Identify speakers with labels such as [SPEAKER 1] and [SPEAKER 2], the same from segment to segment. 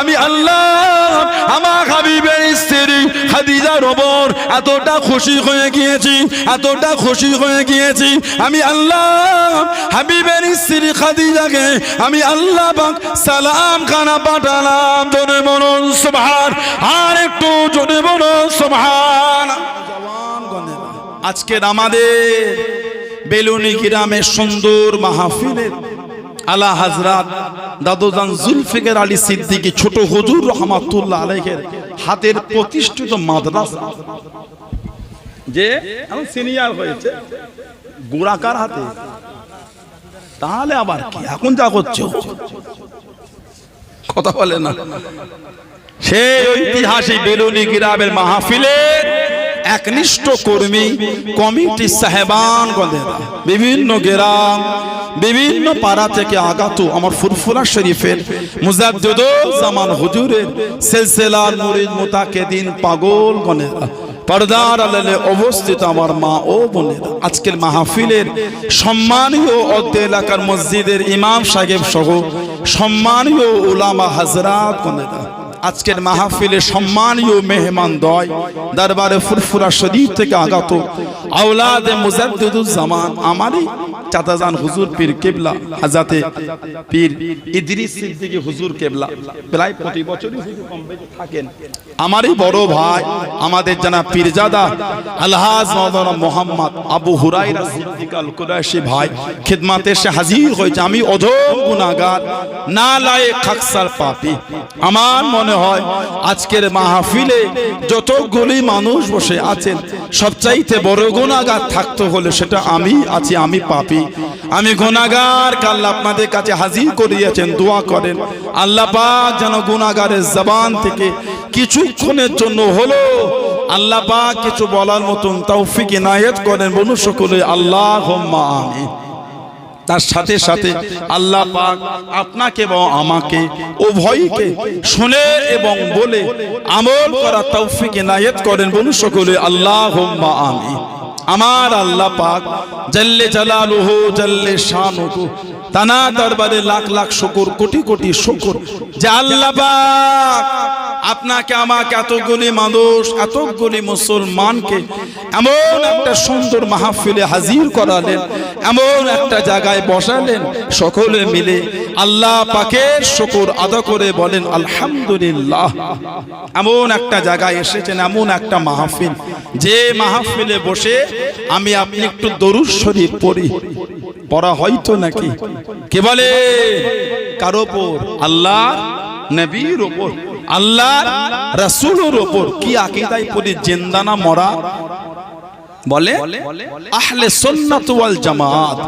[SPEAKER 1] আমি আল্লাহ, আমার হাবিবের স্ত্রী খাদিজার ওপর এতটা খুশি হয়ে গিয়েছি, এতটা খুশি হয়ে গিয়েছি। আমি আল্লাহ, হাবিবের স্ত্রী খাদিজাকে আমি আল্লাহ সালাম খানা পাঠালাম জনে মনন সুবহান, আর একটু জনে মনন সুবহান। আজকের আমাদের বেলুনি গ্রামের সুন্দর মাহফিলের আলা হাজরাত দাদুজান জুলফিকার আলী সিদ্দিকী, ছোট হুজুর রহমাতুল্লাহ আলাইহের হাতের প্রতিষ্ঠিত মাদ্রাসা। যে এখন সিনিয়র হয়েছে গোড়াকার হাতে? তাহলে আবার কি? এখন যা করছ কথা বলে না। সেই ঐতিহাসিক বেলুনি গ্রামের মাহফিলের একনিষ্ঠ কর্মী কমিটি সাহেবান বিভিন্ন গ্রাম বিভিন্ন পাড়া থেকে আগত আমার ফুরফুরা শরীফের মুজাদ্দুদ জামান হুজুরের মুরিদ মুতাকিদিন পাগল গনেরা পর্দার আলালে অবস্থিত আমার মা ও বোনেরা। আজকের মাহফিলের সম্মানীয় অদ্য এলাকার মসজিদের ইমাম সাহেব সহ সম্মানীয় উলামা হাজরাত গনেরা আজকের মাহফিলে সম্মানীয় মেহমান দয়, দরবারে ফুরফুরা শরীফ থেকে আগত আওলাদে মুজাদ্দিদুজ্জামান, আমারই চাচাজান হুজুর পীর কেবলা হাজাতে পীর ইদ্রিস সিদ্দিকী হুজুর কেবলা। প্রায় প্রতি বছরই হুজুর কম বেশি থাকেন। আমারই বড় ভাই, আমাদের জানা পীরজাদা আলহাজ মাওলানা মোহাম্মদ আবু হুরাইরা সিদ্দিক আল কুরাশি ভাই, খিদমাতে এসে হাজির হয়েছে। আমি অধম গুনাহগার, না লায়ে খাকসার পাপী। আমার মনে হয় আজকের মাহফিলে যতগুলি মানুষ বসে আছেন, সবচাইতে বড় গুণাগার থাকতে হলে সেটা আমি আছি, আমি পাপি। আমি গুণাগার, কাল্লা আপনাদের কাছে হাজির করিয়েছেন, দোয়া করেন। আল্লাহ পাক যেন গুণাগারের জবান থেকে কিছুক্ষণের জন্য হলো আল্লাহ পাক কিছু বলার মতন তৌফিক ইনায়েত করেন বনু সকলে আল্লাহ আমিন। তার সাথে সাথে আল্লাহ পাক আপনাকে এবং আমাকে উভয়কে শুনে এবং বলে আমল করা তৌফিক ইনায়েত করেন বলু সকলে আল্লাহ আমি আমার আল্লাহ পাক জাল্লে জালালুহু, জাল্লে শানুহু, তানা দরবারে লাখ লাখ শুকর, কোটি কোটি শুকর যে আল্লাহ পাক আপনাকে, আমাকে এতগুলি মানুষ, এতগুলি মুসলমানকে এমন একটা সুন্দর মাহফিলে হাজির করালেন এমন একটা জায়গায় বসালেন সকলে মিলে। আল্লাহ পাকের শুকর আদা করে বলেন, আলহামদুলিল্লাহ। এমন একটা জায়গায় এসেছেন, এমন একটা মাহফিল। যে মাহফিলে বসে আমি আপনি একটু দরুদ শরীফ পড়ি। পড়া হয়তো নাকি? কে বলে? কার ওপর? আল্লাহ নবীর ওপর। আল্লাহ রাসূলের ওপর। কি আকীদায় পড়ি? জিন্দানা মরা? বলে আহলে সুন্নাত ওয়াল জামাত।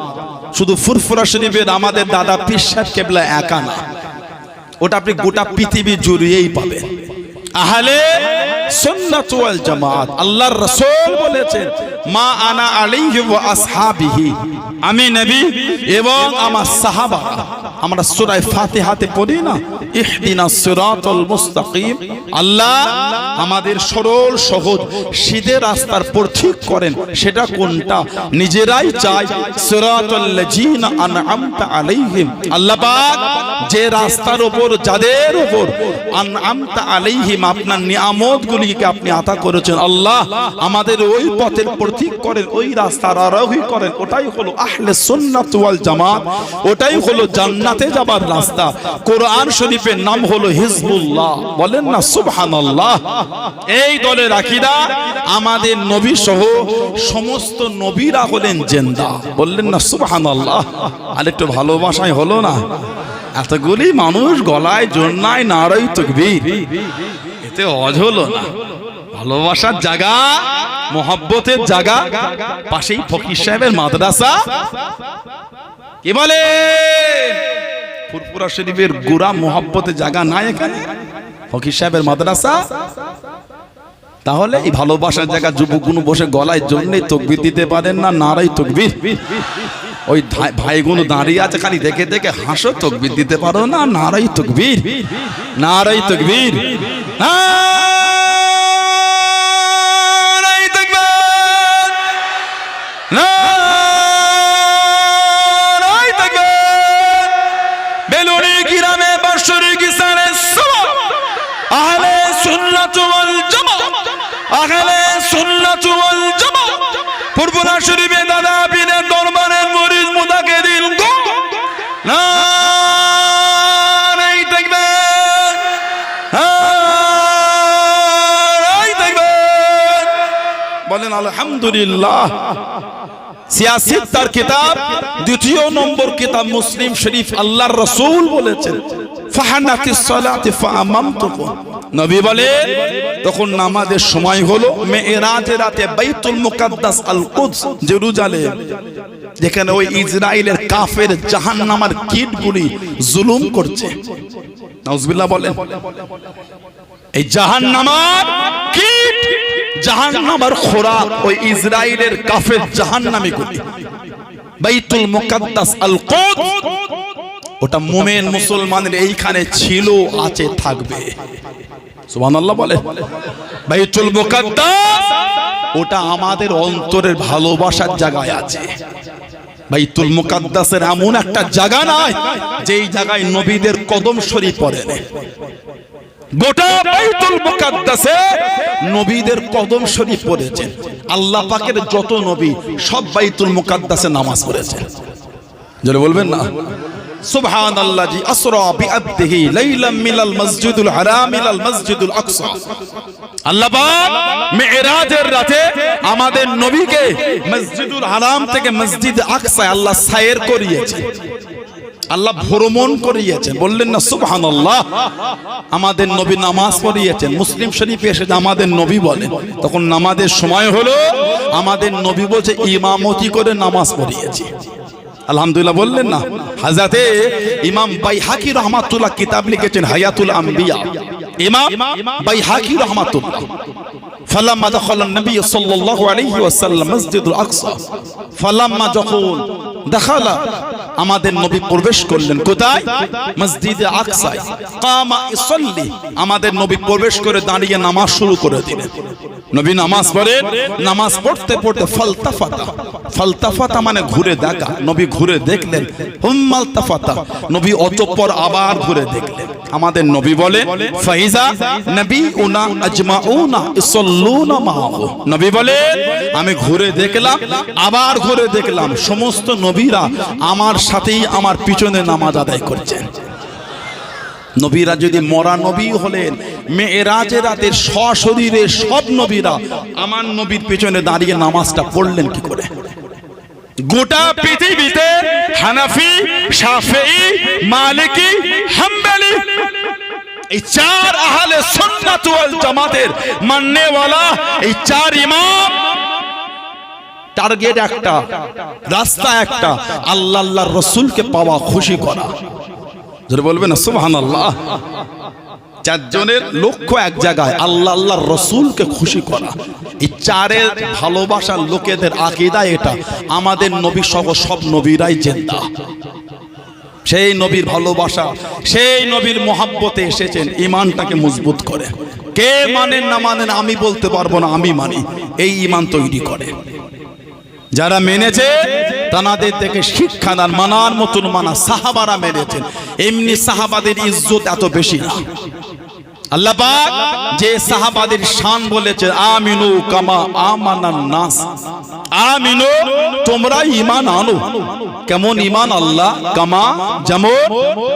[SPEAKER 1] শুধু ফুরফুরা শরীফের আমাদের দাদা সাহেব কেবলা একা না। ওটা আপনি গোটা পৃথিবী জুড়িয়েই পাবেন। আহলে সুন্নাত ওয়াল জামাত আল্লাহর রাসূল বলেছেন মা আনা আলাইহি ওয়া আসহাবিহি। আমি নবী এবং আমার সাহাবারা। আমরা সূরা ফাতিহাতে পড়ি না? ইহদিনাস সিরাতাল মুস্তাকিম। আল্লাহ আমাদের সরল, সহজ, সিধে রাস্তার পথিক করেন। সেটা কোনটা? নিজেরাই চাই, সিরাতাল লাযিনা আনআমতা আলাইহিম। আল্লাহ পাক যে রাস্তার উপর, যাদের উপর আনআমতা আলাইহিম আপনার নিয়ামতগুলিকে আপনি আতা করেছেন, আল্লাহ আমাদের ওই পথের প্রতীক করেন, ওই রাস্তার আরোহী করেন। ওটাই হলো আহলে সুন্নাত ওয়াল জামাত। ওটাই হলো জান্নাতে যাবার রাস্তা। কোরআন শরীফের নাম হলো হিজবুল্লাহ। বলেন না, সুবহানাল্লাহ। এই দলের আকিদা আমাদের নবী সহ সমস্ত নবীরা হলেন জেন্দা। বললেন না, সুবহানাল্লাহ। আর একটু ভালোবাসায় হলো না? এতগুলি মানুষ গলায় জন্যায় নাড়াই তকবীর। এতে অজ হলো না। ভালোবাসার জায়গা, মোহাব্বতের জায়গা, পাশেই ফকির সাহেবের মাদ্রাসা। কি বলে? ফুরফুরা শরীফের গোড়া মোহাব্বতে জায়গা নাই এখানে? ফকির সাহেবের মাদ্রাসা? তাহলে এই ভালোবাসার জায়গা যুবকগুলো বসে গলায় জন্যে তকবির দিতে পারেন না নারাই তকবির? ওই ভাই- ভাইগুলো দাঁড়িয়ে আছে, খালি দেখে দেখে হাসো, তকবির দিতে পারো না নারাই তকবির? নারাই তকবির? নারাই সুন্নাতু ওয়াল জামা ফুরফুরা শরীফে দাদা পীরের দরবারের মরিদ মুদাকে দিন গো! না, নাই বলেন, আলহামদুলিল্লাহ। সিয়াসিত তার কিতাব, দ্বিতীয় নম্বর কিতাব মুসলিম শরীফ আল্লাহর রসুল বলেছেন, ফাহানাতিস সালাতি ফাআমামতুকুম। নবী বলে তখন নামাজের সময় হলো মেয়েরাজের রাতে বাইতুল মুকাদ্দাস আল কুদস জেরুজালেম, যেখানে ওই ইসরায়েলের কাফের জাহান্নামার কীটগুলি জুলুম করছে। নাউজুবিল্লাহ বলেন, এই জাহান্নামার কীট, জাহান্নামার খোরাক ওই ইসরায়েলের কাফের জাহান্নামী গুলি বাইতুল মুকাদ্দাস আল কুদস ওটা মোমেন মুসলমানের এইখানে ছিল, আছে, থাকবে। সুবহানাল্লাহ বলে। বাইতুল মুকাদ্দাস! ওটা আমাদের অন্তরের ভালোবাসার জায়গায় আছে। বাইতুল মুকাদ্দাসের এমন একটা জায়গা নাই, যেই জায়গায় নবীদের কদম শরীফ পড়ে গোটা বাইতুল মুকাদ্দাসে নবীদের কদম শরীফ পড়েছেন। আল্লাহ পাকের যত নবী সব বাইতুল মুকাদ্দাসে নামাজ পড়েছেন। জোরে বলবেন না? সুবহান আল্লাহ জি, আসরা বিআবদিহি লাইলাম মিনাল মসজিদুল হারাম ইলাল মসজিদুল আকসা। আল্লাহ পাক রাতে আমাদের নবীকে মসজিদুল হারাম থেকে মসজিদ আকসা আল্লাহ সায়ের করিয়েছে। আল্লাহ ভ্রমণ করিয়েছেন বললেন না, সুবহানাল্লাহ, আমাদের নবী নামাজ পড়িয়েছেন। মুসলিম শরীফে এসে আমাদের নবী বলেন, তখন নামাজের সময় হলো আমাদের নবী বলছে, ইমামতি করে নামাজ পড়িয়েছি। আলহামদুলিল্লাহ বললেন না। হাজাতে ইমাম বাইহাকি রহমাতুল্লাহ কিতাব লিখেছেন, হায়াতুল আম্বিয়া। ইমাম বাইহাকি রহমাতুল্লাহ। ফালাম্মা দখল নবী সাল্লাল্লাহু আলাইহি ওয়াসাল্লাম মসজিদুল আকসা। ফালাম্মা যখন দেখালা আমাদের নবী প্রবেশ করলেন কোথায়? মসজিদে আকসায়। কামা ইসল্লি। আমাদের নবী প্রবেশ করে দাঁড়িয়ে নামাজ শুরু করে দিলেন। নবী নামাজ পড়েন নামাজ পড়তে পড়তে ফালতাফাতা। ফালতাফাতা মানে ঘুরে দেখা। নবী ঘুরে দেখলেন। হুম্মালতাফাতা নবী অতঃপর আবার ঘুরে দেখলেন। আমাদের নবী বলে ফাইজা নবী উনা আজমাউনা ইসল্লুনা মাহু। নবী বলে আমি ঘুরে দেখলাম আবার ঘুরে দেখলাম। সমস্ত নবীরা আমার সাথেই আমার পিছনে নামাজ আদায় করছেন। নবীরা যদি মরা নবী হলেন মেয়েরাজের রাতের সশরীরে সব নবীরা, আমার নবীর পেছনে দাঁড়িয়ে নামাজটা পড়লেন কি করে? গোটা পৃথিবীতে হানাফি শাফেই মালিকি, হাম্বলি, এই চার আহলে সুন্নাত ওয়াল জামাতের মাননেওয়ালা এই চার ইমাম টার্গেট একটা, রাস্তা একটা, আল্লাহ আল্লাহর রসুলকে পাওয়া খুশি করা। যদি বলবেন না? সুবহানাল্লাহ। চারজনের লক্ষ্য এক জায়গায়, আল্লাহ আল্লাহর রসুলকে খুশি করা। এই চারের ভালোবাসার লোকেদের আকিদা এটা। আমাদের নবী সহ সব নবীরাই জেন্দা। সেই নবীর ভালোবাসা, সেই নবীর মহাব্বতে এসেছেন ইমানটাকে মজবুত করে। কে মানেন না মানেন আমি বলতে পারব না, আমি মানি। এই ইমান তৈরি করে। যারা মেনেছে, তানাদের থেকে শিক্ষা দান মানার মতন মানা সাহাবারা মেনেছেন। এমনি সাহাবাদের ইজ্জত এত বেশি না। আল্লাহ পাক যে সাহাবাদের শান বলেছে, আমিনু কামা আমানান নাস। আমিনু, তোমরা ঈমান আনো। কেমন ঈমান আল্লাহ? কামা, যেমন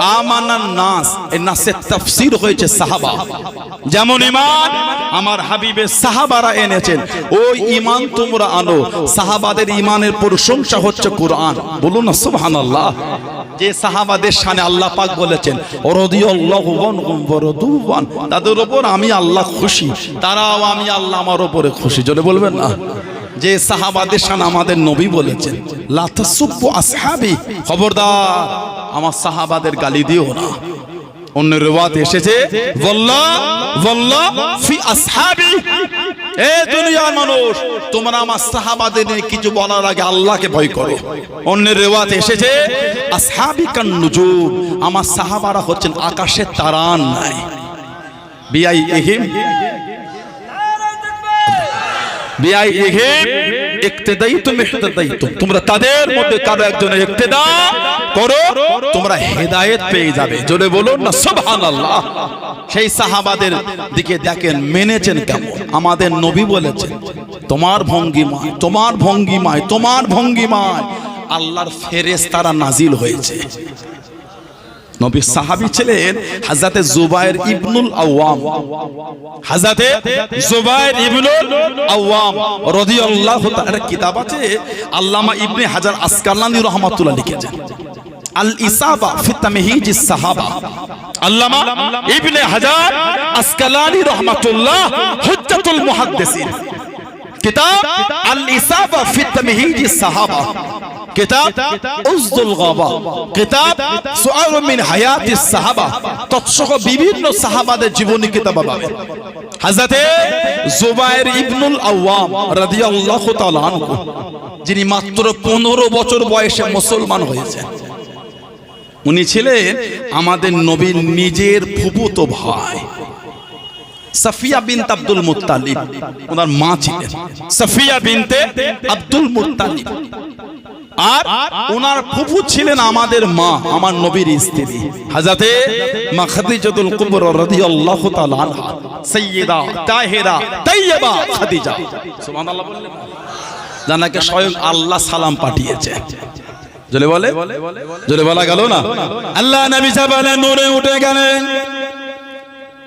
[SPEAKER 1] আমানান নাস। এই নাসের তাফসীর হয়েছে সাহাবা। যেমন ঈমান আমার হাবিবের সাহাবারা এনেছেন, ওই ঈমান তোমরা আনো। সাহাবাদের ঈমানের প্রশংসা হচ্ছে কোরআন। বলুন না, সুবহানাল্লাহ। যে সাহাবাদের শানে আল্লাহ পাক বলেছেন, রাদিয়াল্লাহু আনহুম ওয়া রাদুয়ান তাদের ওপর আমি আল্লাহ খুশি। তারাও আমি আল্লাহ আমার ওপরে খুশি। জোরে বলবেন না? যে সাহাবাদের শান আমাদের নবী বলেছেন লাতাসুব্বু আসহাবি। খবরদার, আমার সাহাবাদের গালি দিও না। অন্য রেওয়াত এসেছে মানুষ, তোমরা আমার সাহাবাদের নিয়ে কিছু বলার আগে আল্লাহকে ভয় করো। অন্যের রেওয়াত এসেছে আসহাবি কান আমার সাহাবারা হচ্ছেন আকাশের তারান নাই। তোমরা তাদের মধ্যে কারও একজনের ইক্তেদা করো, তোমরা হেদায়েত পেয়ে যাবে। জোরে বলুন না, সুবহানাল্লাহ। সেই সাহাবাদের দিকে দেখেন, মেনেছেন কেমন? আমাদের নবী বলেছেন, তোমার ভঙ্গিমায় তোমার ভঙ্গিমায় তোমার ভঙ্গিমায় আল্লাহর ফেরেস তারা নাজিল হয়েছে। নবী সাহাবী ছিলেন হাজাতে জুবাইর ইবনুল আওয়াম। হাজাতে জুবাইর ইবনুল আওয়াম রাদিয়াল্লাহু তাআলা কিতাব আছে, আল্লামা ইবনে হাজার আসকালানি রাহমাতুল্লাহ লিখেছেন। আল ইসাবা ফি তামহিজ সাহাবা। আল্লামা ইবনে হাজার আসকালানি রাহমাতুল্লাহ হুজ্জাতুল মুহাদ্দিসিন। কিতাব আল ইসাবা ফি তামহিজ সাহাবা। কিতাব, উজদুল গাবা। কিতাব সুআল মিন হায়াতিস সাহাবা। তৎসহ বিভিন্ন সাহাবাদের জীবনী কিতাব পাবেন হযরতে জুবাইর ইবনুল আওয়াম রাদিয়াল্লাহু তাআলা আনহু, যিনি মাত্র 15 বছর বয়সে মুসলমান হয়েছেন। উনি ছিলেন আমাদের নবীর নিজের ফুফুতো ভাই, সাফিয়া বিনত আব্দুল মুত্তালিব। ওনার মা ছিলেন। সাফিয়া বিনতে আব্দুল মুত্তালিব। আর ওনার ফুফু ছিলেন আমাদের মা, আমার নবীর স্ত্রী। হাজাতে মা খাদিজাতুল কুবরা রাদিয়াল্লাহু তাআলা আনহা, সাইয়্যিদা তাহেরা তাইয়্যিবা খাদিজা। সুবহানাল্লাহ বললেন জানাকে স্বয়ং আল্লাহ সালাম পাঠিয়েছে। জলে বলে? জলে বলা গেল না? আল্লাহ নবী সাবালে নূরে উঠে গেলেন।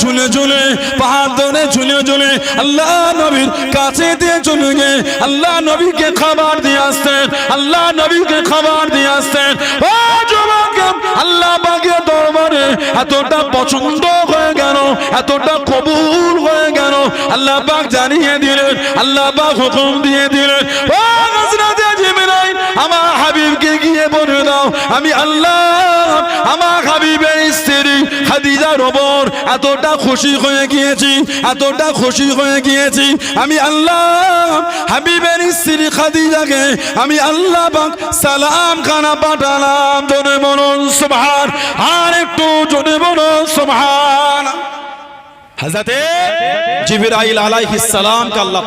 [SPEAKER 1] ঝুলে ঝুলে, পাহাড় ধরে ঝুলে ঝুলে আল্লাহ নবীর কাছে দিয়ে চলে গে আল্লাহ নবীকে খাবার দিয়ে আসতেন, আল্লাহ নবীকে খাবার দিয়ে আসতেন। আল্লাহ বাগে দরবারে এতটা পছন্দ হয়ে গেল, এতটা কবুল হয়ে গেল। আল্লাহ পাক জানিয়ে দিলেন, আল্লাহ পাক হুকুম দিয়ে দিলেন, ও আমার হাবিবকে গিয়ে বলে দাও, আমি আল্লাহ, আমার স্ত্রী খাদিজার ওপর এতটা খুশি হয়ে গিয়েছি, এতটা খুশি হয়ে গিয়েছি। আমি আল্লাহ হাবিবের স্ত্রী খাদি খাদিজাকে আমি আল্লাহ সালাম খানা পাঠালাম, জোরে বলুন সুবহান, আর একটু জিবরাইল আলাইহিস সালাম আল্লাহ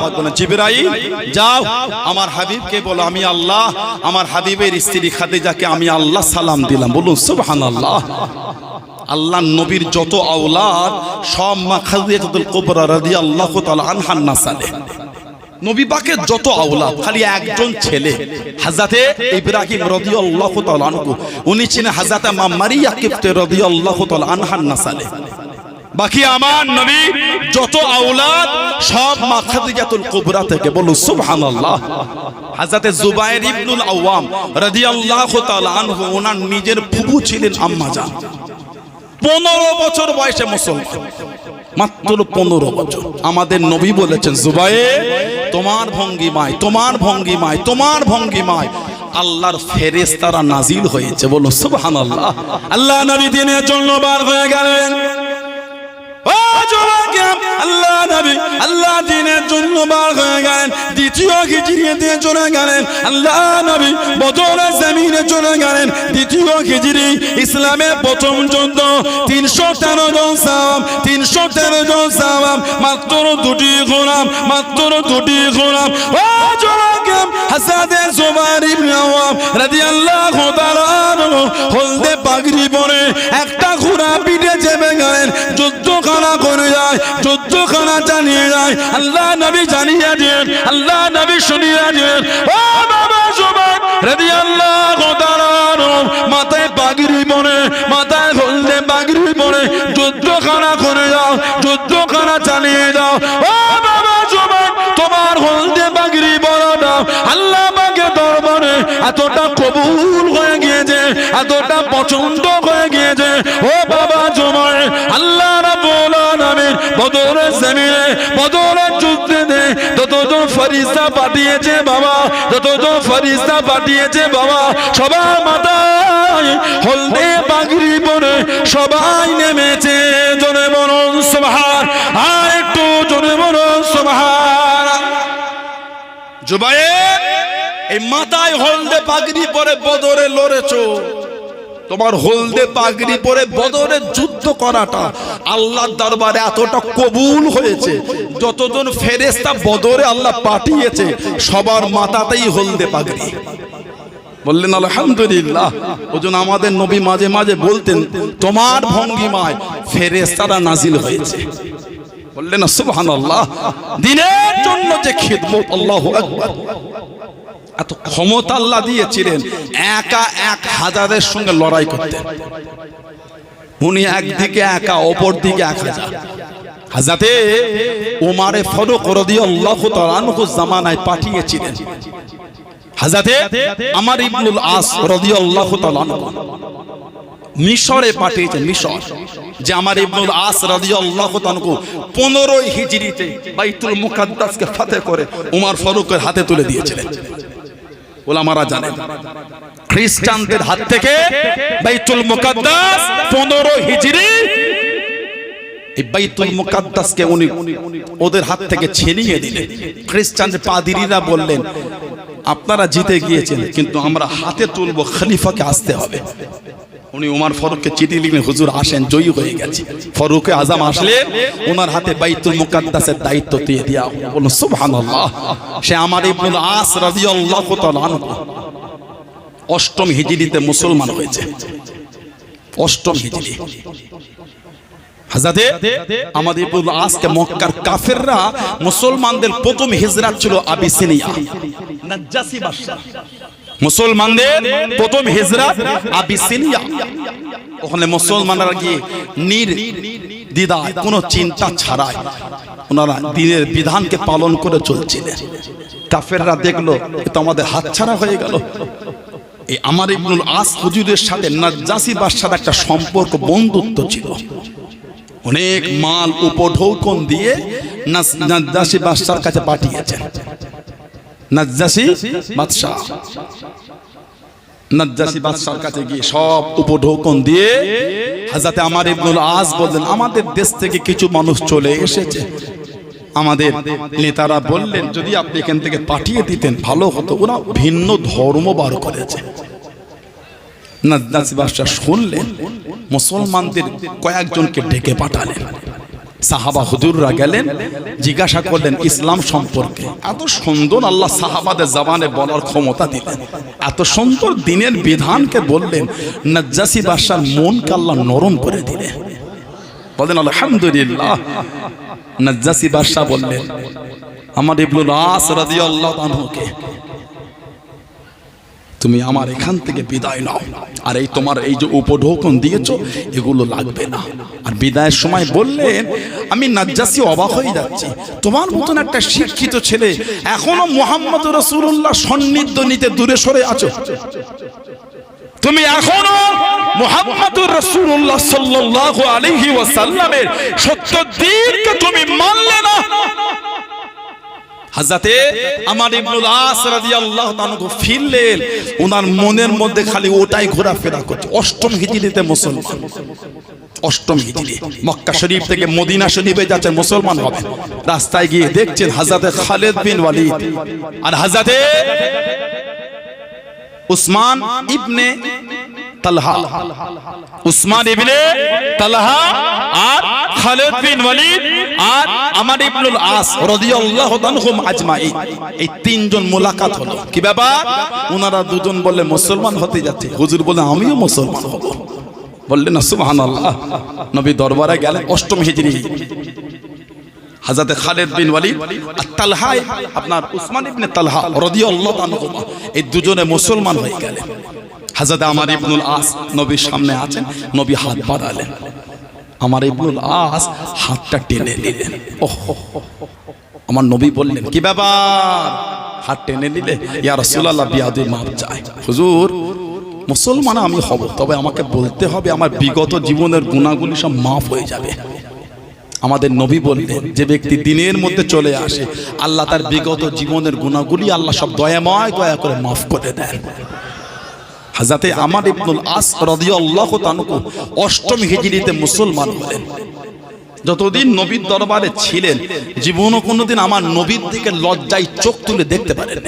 [SPEAKER 1] যাও, আমার বলো, আমি আল্লাহ, আমার হাবিবের স্ত্রী খাদিজাকে আমি আল্লাহ সালাম দিলাম, বলুন সুবহানাল্লাহ। আল্লাহ নবীর যত আওলাদ, সব মা খাদিজাতুল কুবরা রাদিয়াল্লাহু তাআলা আনহার নাসালে। নবী পাকের যত আওলাদ, খালি একজন ছেলে হাজাতে ইব্রাহিম রাদিয়াল্লাহু তাআলা আনহু। উনি ছিলেন হাজাতে মা মারিয়া কিফতে রাদিয়াল্লাহু তাআলা আনহার নাসালে। বাকি আমার নবী যত আওলাদ, সব মা খাদিজাতুল কুবরা থেকে বলুন, সুবহানাল্লাহ। হযরতে জুবাইর ইবনুল আওয়াম রাদিয়াল্লাহু তাআলা আনহু, ওনার নিজের ফুফু ছিলেন আম্মা 15 বছর বয়সে মুসলমান। মাত্র পনেরো বছর। আমাদের নবী বলেছেন জুবাই তোমার ভঙ্গিমায় তোমার ভঙ্গিমায় তোমার ভঙ্গিমায় আল্লাহর ফেরেস্তারা নাজিল হয়েছে। বলো, সুবহানাল্লাহ। আল্লাহ নবী দিনের জন্য বার হয়ে গেলেন। যুবকে, আল্লাহ নবী আল্লাহ দিনের জন্য বার হয়ে গেলেন। দ্বিতীয় চলে গেলেন। আল্লাহ নবী জমিনে চলে গেলেন। দ্বিতীয় ইসলামের প্রথম তিনশো তেরো জন তিনশো তেরো জন মাত্র দুটি গোলাম মাত্র দুটি গোলাম। ও হলদে পাগড়ি পরে চালিয়ে যায় আল্লাহ নবী জানিয়ে দেন। আল্লাহ নবী শুনিয়ে দেন। ও বাবা রাদিয়াল্লাহু তাআলা আনহু, মাথায় পাগড়ি পরে মাথায় হলদে পাগড়ি পরে যুদ্ধখানা করে যাও যুদ্ধখানা চালিয়ে যাও ও বাবা জুবাইর তোমার হলদে পাগড়ি পরা দাও। আল্লাহ পাকে দরবারে এতটা কবুল হয়ে গিয়েছে, এতটা পছন্দ হয়ে গিয়েছে। ও বাবা আল্লাহ বদরের জমিনে বদরের যুদ্ধে তত ফরিস্তা পাঠিয়েছে বাবা তো ফরিস্তা পাঠিয়েছে বাবা সবার মাথায় হলদে পাগড়ি পরে সবাই নেমেছে। জনে বলুন সুবহান। আর একটু জনে বলুন সুবহান। জুবাইর এই মাথায় হলদে পাগড়ি পরে বদরে লড়েছো। তোমার হলদে পাগড়ি পরে বদরে যুদ্ধ করাটা আল্লাহর দরবারে এতটা কবুল হয়েছে। যতজন ফেরেস্তা বদরে আল্লাহ পাঠিয়েছে, সবার মাথাতেই হলদে পাগড়ি। বললেন, আলহামদুলিল্লাহ। ওজন আমাদের নবী মাঝে মাঝে বলতেন, তোমার ভঙ্গিমায় ফেরেস্তারা নাজিল হয়েছে। বললেন না সুবহান আল্লাহ দিনের জন্য যে খিদমত, আল্লাহ আকবার। এত ক্ষমতা আল্লাহ দিয়েছিলেন, একা এক হাজারের সঙ্গে লড়াই করতেন। উনি একদিকে একা অপর দিকে এক হাজার। হাজাতে ওমারে আল্লাহ তালানহু জামানায় পাঠিয়েছিলেন। হাজাতে আমার ইবনুল আস রদি আল্লাহ তালানহু মিশরে পাঠিয়েছেন, মিশর। যে আমার ইবনুল আস রাদিয়াল্লাহু তাআলাকে 15 হিজরিতে বাইতুল মুকাদ্দাসকে ফাতে করে উমর ফারুকের হাতে তুলে দিয়েছিলেন। ওলামারা জানে। খ্রিস্টানদের হাত থেকে বাইতুল মুকাদ্দাস 15 হিজরি। এই বাইতুল মুকাদ্দাসকে উনি ওদের হাত থেকে ছিনিয়ে দিলেন। খ্রিস্টানদের পাদিরিরা বললেন, আপনারা জিতে গিয়েছেন, কিন্তু আমরা হাতে তুলব খলিফাকে আসতে হবে। উনি উমার ফারুককে চিঠি লিখলেন, হুজুর আসেন, জয়ী হয়ে গেছে। ফারুকে আজম আসলে ওনার হাতে বাইতুল মুকাদ্দাসের দায়িত্ব দিয়ে দিয়া বলুন সুবহানাল্লাহ, সে আমার ইবনুল আস রাদিয়াল্লাহু তাআলা আনহু। অষ্টম হিজরিতে মুসলমান হয়েছে। অষ্টম হিজরি হাজাতে আমাদের ইবনুল আজকে মক্কার কাফেররা মুসলমানদের প্রথম হিজরাত ছিল আবিসিনিয়া। নাজ্জাসি বাদশা মুসলমানদের প্রথম হিজরাত আবিসিনিয়া ওখানে মুসলমানরা গিয়ে নির দিদা কোনো চিন্তা ছাড়াই ওনারা দিনের বিধানকে পালন করে চলছিলেন। কাফেররা দেখল তো আমাদের হাতছাড়া হয়ে গেল। এই আমার ইবনুল আস হুজুরের সাথে নাজ্জাসি বাদশার একটা সম্পর্ক, বন্ধুত্ব ছিল। অনেক মাল উপঢৌকন দিয়ে নাজ্জাসি বাদশার কাছে পাঠিয়েছেন। নাজ্জাসি বাদশাহ। নাজ্জাসি বাদশার কাছে গিয়ে সব উপঢৌকন দিয়ে হাজাতে আমার ইবনুল আজ বললেন আমাদের দেশ থেকে কিছু মানুষ চলে এসেছে। আমাদের নেতারা বললেন যদি আপনি এখান থেকে পাঠিয়ে দিতেন ভালো হতো। ওরা ভিন্ন ধর্ম বার করেছে। নাজ্জাসি বাদশাহ শুনলেন মুসলমানদের কয়েকজনকে ডেকে পাঠালেন। সাহাবা হুজুররা গেলেন, জিজ্ঞাসা করলেন, ইসলাম সম্পর্কে এত সুন্দর আল্লাহ সাহাবাদের জবানে বলার ক্ষমতা দিলেন। এত সুন্দর দিনের বিধানকে বললেন, নাজ্জাসি বাদশার মনকে আল্লাহ নরম করে দিলেন। বলেন, আলহামদুলিল্লাহ। নাজ্জাসি বাদশাহ বললেন, আমার ইবনুল আস রাদিয়াল্লাহু আনহুকে তুমি আমার এখান থেকে বিদায় নাও। আর এই তোমার এই যে উপঢৌকন দিয়েছ, এগুলো লাগবে না। আর বিদায়ের সময় বললেন, আমি নাজ্জাসি অবাক হয়ে যাচ্ছি। তোমার মতন একটা শিক্ষিত ছেলে এখনও মোহাম্মদ রসুল্লাহ সন্নিধ্য নিতে দূরে সরে আছো। তুমি এখনও মুহাম্মদুর রাসূলুল্লাহ সাল্লাল্লাহু আলাইহি ওয়াসাল্লামের সত্য দিনকে তুমি মানলে না। হাজাতে আমার ইবনুল আস রাদিয়াল্লাহু তাআলা ফিরলেন। ওনার মনের মধ্যে খালি ওটাই ঘোরাফেরা করছে। অষ্টম হিজরিতে মুসলমান। অষ্টম হিজরি মক্কা শরীফ থেকে মদিনা শরীফে যাচ্ছে মুসলমান হবে। রাস্তায় গিয়ে দেখছেন হাজাতে খালেদ বিন ওয়ালিদ। আর হাজাতে উসমান ইবনে তালহা। উসমান ইবনে তালহা আর খালিদ বিন ওয়ালিদ আর আমার ইবনুল আস রাদিয়াল্লাহু তাআলাহুম আজমাইন এই তিনজন মোলাকাত হলো। কি ব্যাপার? ওনারা দুজন বললে মুসলমান হতে যাচ্ছে। হুজুর বলে, আমিও মুসলমান হব। বললেন সুবহানাল্লাহ। নবী দরবারে গেলেন অষ্টম হিজরি হাজাতে খালেদ বিন ওয়ালিদ আর তালহায় আপনার উসমান ইবনে তালহা রাদিয়াল্লাহু তাআলা এই দুজনে মুসলমান হয়ে গেলেন হাজাতে আমার ইবনুল আস নবীর সামনে আছেন, নবী হাত বাড়ালেন। আমার ইবনুল আস হাতটা টেনে নিলেন। ওহ আমার নবী বললেন, কি ব্যাপার? হাত টেনে নিলে, ইয়া রাসূলুল্লাহ বিয়াদুল মাপ চাই। হুজুর, মুসলমান আমি হব, তবে আমাকে বলতে হবে, আমার বিগত জীবনের গুণাগুলি সব মাফ হয়ে যাবে। আমাদের নবী বললেন, যে ব্যক্তি দিনের মধ্যে চলে আসে, আল্লাহ তার বিগত জীবনের গুণাগুলি আল্লাহ সব দয়াময় দয়া করে মাফ করে দেন। হাজাতে আমার ইবনুল আস রাদিয়াল্লাহু তাআলা অষ্টম হিজরিতে মুসলমান হলেন। যতদিন নবীর দরবারে ছিলেন, জীবনও কোনোদিন আমার নবীর দিকে লজ্জায় চোখ তুলে দেখতে পারেন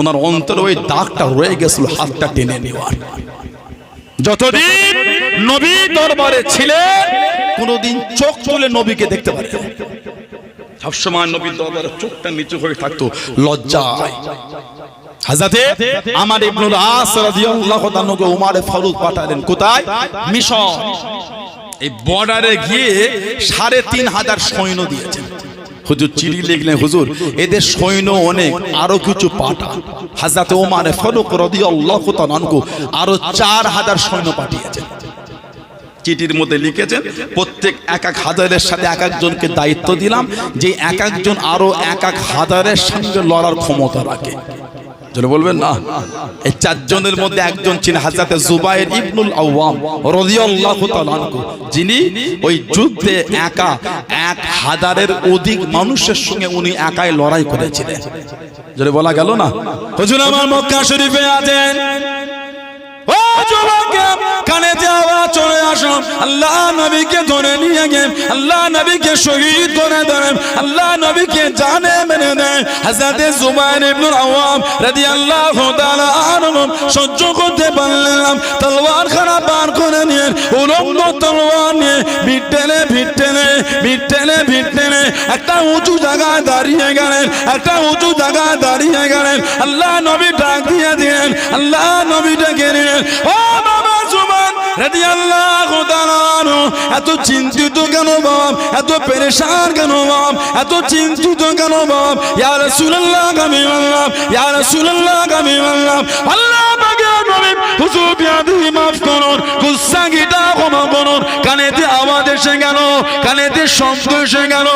[SPEAKER 1] ওনার অন্তরে ওই দাগটা রয়ে গেছিল, হাতটা টেনে নেওয়ার। যতদিন নবী দরবারে ছিলেন, কোনোদিন চোখ তুলে নবীকে দেখতে পারেন সবসময় নবীর দরবারে চোখটা নিচু হয়ে থাকতো, লজ্জায়। হাজাতে আমার ইবনুল আস রাদিয়াল্লাহু তাআলাকে উমারে ফারুক পাঠালেন। কোথায়? মিশর। এই বর্ডারে গিয়ে সাড়ে তিন হাজার সৈন্য দিয়েছেন। হুজুর, চিঠি লিখলেন, হুজুর, এদের সৈন্য অনেক, আরও কিছু পাঠান হাজাতে ওমারে ফারুক রাদিয়াল্লাহু তাআলাকে আরও চার হাজার সৈন্য পাঠিয়েছেন। চিঠির মধ্যে লিখেছেন, প্রত্যেক এক এক হাজারের সাথে এক একজনকে দায়িত্ব দিলাম, যে এক একজন আরও এক এক হাজারের সঙ্গে লড়ার ক্ষমতা রাখে। যেন বলবেন না? এই চারজনের মধ্যে একজন ছিলেন হাজরাতে জুবাইর ইবনুল আওয়াম রাদিয়াল্লাহু তাআলা আনহু। যিনি ওই যুদ্ধে একা এক হাজারের অধিক মানুষের সঙ্গে উনি একাই লড়াই করেছিলেন। যেটা বলা গেল না? হুজুর আমার মক্কা শরীফে আছেন। আল্লাহ নবীকে ধরে নিয়ে গেম। আল্লাহ নবীকে শহীদ করে দেন। আল্লাহ নবীকে জানে মেনে দেন জুবাইর আওয়াম রাদিয়াল্লাহু তাআলা আনহু সহ্য করতে পারলেন তলোয়ার খানা বার করে নিয়ে উলম্ব তলোয়ার নিয়ে ভিটেনে ভিটেনে একটা উঁচু জায়গায় দাঁড়িয়ে গেলেন, একটা উঁচু জায়গায় দাঁড়িয়ে গেলেন। আল্লাহ নবী ডাক দিয়ে দিলেন, আল্লাহ নবী ডেকে নিলেন। ও বাবা রাদিয়াল্লাহু তাআলা আনহু, এত চিন্তিত কেন বাপ? এত পেরেশান কেন বাপ? এত চিন্তিত কেন বাপ? ইয়া রাসূলুল্লাহ, আমি বললাম, ইয়া রাসূলুল্লাহ, আমি বললাম, আল্লাহ হুজুর বিয়াদি, মাফ করুন, গুসা গিটা ক্ষমা করুন আওয়াজ এসে গেল কানেতে শব্দ এসে গেল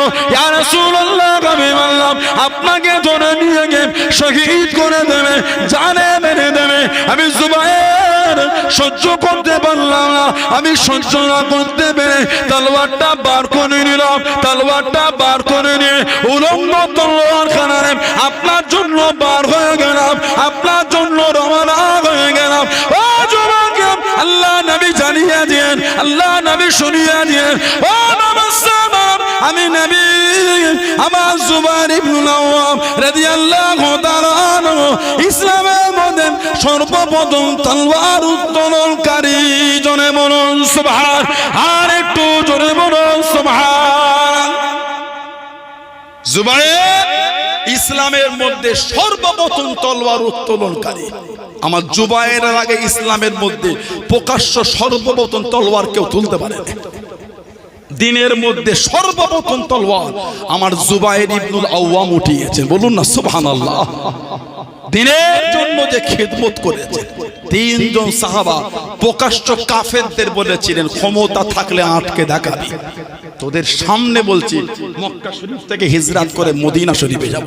[SPEAKER 1] আমি বললাম, আপনাকে ধরে নিয়ে গিয়ে শহীদ করে দেবে, জানে মেরে দেবে। আমি জুবাইর সহ্য করতে পারলাম না, আমি সহ্য না করতে পেরে তলোয়ারটা বার করে নিলাম, তলোয়ারটা বার করে নিয়ে উলম্ব তলোয়ার খানারে আপনার জন্য বার হয়ে গেলাম শুনিয়ে দিয়েন ও আমি নবী, আমার রাদিয়াল্লাহু তাআলা ইসলামের মধ্যে সর্বপ্রথম তলোয়ার উত্তোলনকারী জনে বলুন, সুবহান, আর একটু জোরে বলুন, সুবহান। জুবাইর ইসলামের মধ্যে সর্বপ্রথম তলোয়ার উত্তোলনকারী। আমার জুবায়ের আগে ইসলামের মধ্যে প্রকাশ্য সর্বপ্রথম তলোয়ার কেউ তুলতে পারে দিনের মধ্যে সর্বপ্রথম তলোয়ার আমার জুবাইর ইবনুল আওয়াম উঠিয়েছেন। বলুন না, সুবহানাল্লাহ। দিনের জন্য যে খেদমত করেছে, তিনজন সাহাবা প্রকাশ্য কাফেরদের বলেছিলেন, ক্ষমতা থাকলে আটকে দেখাবি। তোদের সামনে বলছি, মক্কা শরীফ থেকে হিজরাত করে মদিনা শরীফে যাব।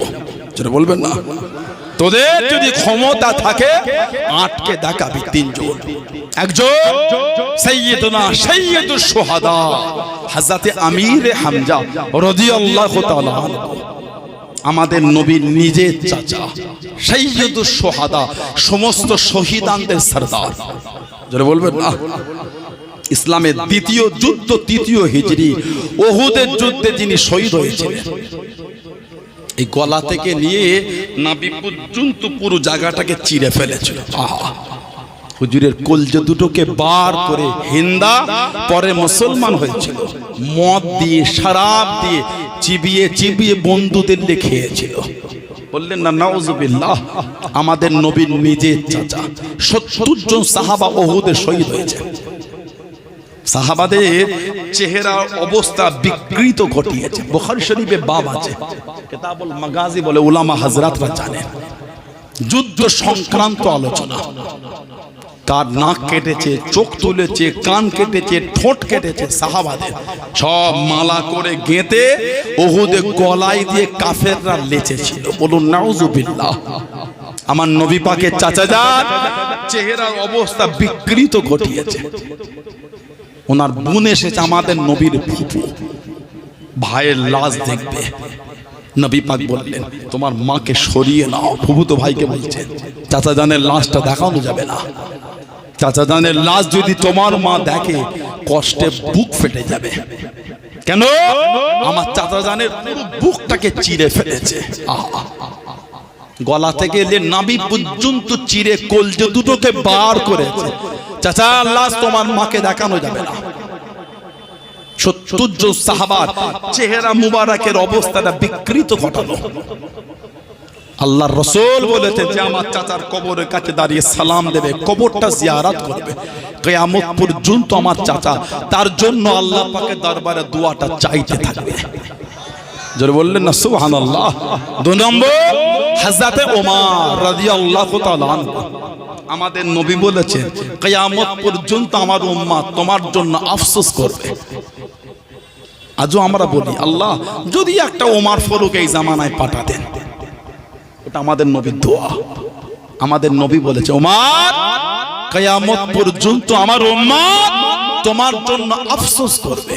[SPEAKER 1] যেটা বলবেন না? তোদের যদি ক্ষমতা থাকে আটকে দেখাবি তিনজন। একজন সৈয়দনা সোহাদা আমির হামজা তাআলা আনহু। আমাদের নবীর নিজের চাচা সৈয়দুস সোহাদা সমস্ত শহীদানদের সর্দার। যারা বলবেন না? ইসলামের দ্বিতীয় যুদ্ধ তৃতীয় হিজরি। ওহুদের যুদ্ধে যিনি শহীদ হয়েছিলেন। এই গলা থেকে নিয়ে নাবি পর্যন্ত পুরো জায়গাটাকে চিরে ফেলেছিল। হুজুরের কলজে দুটোকে বার করে হিন্দা, পরে মুসলমান হয়েছিল। মদ দিয়ে, শরাব দিয়ে চিবিয়ে চিবিয়ে বন্ধুদের খেয়েছিল বললেন, না আমাদের নবীর নিজের চাচা, সত্তর জন সাহাবা ওহুদের শহীদ হয়েছে সাহাবাদের চেহারা অবস্থা বিকৃত ঘটিয়েছে। বোখার শরীফে বাব আছে। কিতাবুল মাগাজি বলে উলামা হাজরাতরা জানেন। যুদ্ধ সংক্রান্ত আলোচনা। কার নাক কেটেছে, চোখ তুলেছে, কান কেটেছে, ঠোঁট কেটেছে সাহাবাদের। সব মালা করে গেঁথে ওহুদে গলায় দিয়ে কাফেররা লেচেছিল। বলুন নাউজুবিল্লাহ আমার নবী চাচা যান চেহারার অবস্থা বিকৃত ঘটিয়েছে। ওনার বোন এসেছে আমাদের নবীর ফুপু। ভাইয়ের লাশ দেখবে। নবী পাক বললেন তোমার মাকে সরিয়ে নাও। ফুপু তো ভাইকে বলছেন চাচা জানের লাশটা দেখানো যাবে না। চাচা জানের লাশ যদি তোমার মা দেখে কষ্টে বুক ফেটে যাবে। কেন? আমার চাচা জানের পুরো বুকটাকে চিরে ফেলেছে। আহা। গলা থেকে এলে নাবি পর্যন্ত চিরে কলজে দুটোকে বার করেছে। চাচা তোমার মাকে দেখানো যাবে না। চেহারা মুবারকের অবস্থাটা বিকৃত ঘটালো। আল্লাহর রসুল বলেছে যে, আমার চাচার কবরের কাছে দাঁড়িয়ে সালাম দেবে, কবরটা জিয়ারাত করবে। কেয়ামত পর্যন্ত আমার চাচা, তার জন্য আল্লাহ পাকে দরবারে দোয়াটা চাইতে থাকবে। জোরে বললেন না দুই নম্বর আমাদের নবী বলেছেন, কিয়ামত পর্যন্ত আমার উম্মা তোমার জন্য আফসোস করবে। আজও আমরা বলি, আল্লাহ, যদি একটা ওমার ফারুক এই জামানায় পাঠাতেন, এটা আমাদের নবীর দোয়া। আমাদের নবী বলেছে ওমর কিয়ামত পর্যন্ত আমার উম্মা তোমার জন্য আফসোস করবে।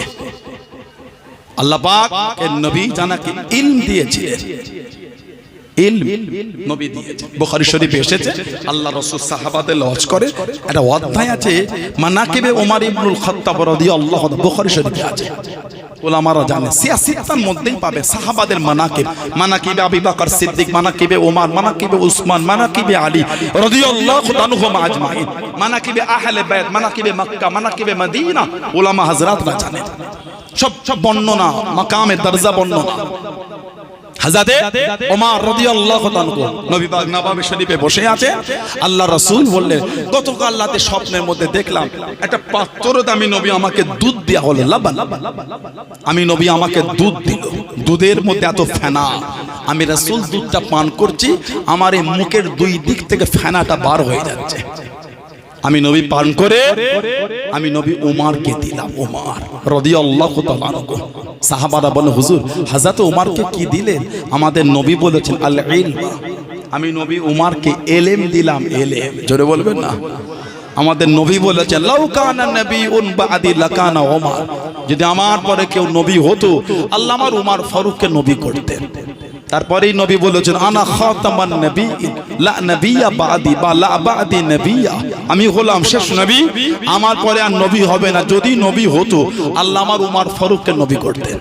[SPEAKER 1] আল্লাহ পাক এর নবী জানাকে ইলম দিয়েছিলেন। একটা অধ্যায় আছে, মানাকিবে ওমর ইবনুল খাত্তাব রাদিয়াল্লাহু আনহু, বুখারী শরীফে আছে। ওলামারা জানে, সিয়াসিত্তার মধ্যেই পাবে সাহাবাদের মানাকিব, মানাকিবে আবু সিদ্দিক, মানাকিবে ওমর মানাকিবে উসমান, মানাকিবে আলী রাদিয়াল্লাহু আনহুম আজমাইন, মানাকিবে আহলে বাইত, মানাকিবে মক্কা, মানাকিবে মদিনা ওলামা হযরতরা জানেন। সব সব বর্ণনা মাকামের দরজা বর্ণনা। হাজাতে ওমর রাদিয়াল্লাহু তাআলা নবী পাক নবাবে শরীফে বসে আছে। আল্লাহ রাসূল বললেন গতকাল রাতে স্বপ্নের মধ্যে দেখলাম একটা পাত্র দামি নবী আমাকে দুধ দেয়া হলো লাবান আমি নবী আমাকে দুধ দিল। দুধের মধ্যে এত ফেনা। আমি রাসূল দুধটা পান করছি আমার এই মুখের দুই দিক থেকে ফেনাটা বার হয়ে যাচ্ছে। আমি নবী পান করে, আমি নবী উমারকে দিলাম, উমার। রাদিয়াল্লাহু তাআলা সাহাবারা বলে হুজুর, হযরত উমারকে কি দিলেন? আমাদের নবী বলেছেন আল ইলম আমি নবী উমারকে এলেম দিলাম, এলেম। জোরে বলবেন না? আমাদের নবী বলেছেন, লাউ কানা নবিউন বাদি লাকানা উমার। যদি আমার পরে কেউ নবী হতো, আল্লাহ আমার উমার ফারুককে নবী করতেন। তারপরেই নবী বলেছেন, আনা খাতামান নবী, লা নবিয়া বাদি, বা লা বাদি নবিয়া। আমি হলাম শেষ নবী, আমার পরে আর নবী হবে না। যদি নবী হতো, আল্লাহ আমার উমার ফারুককে নবী করতেন।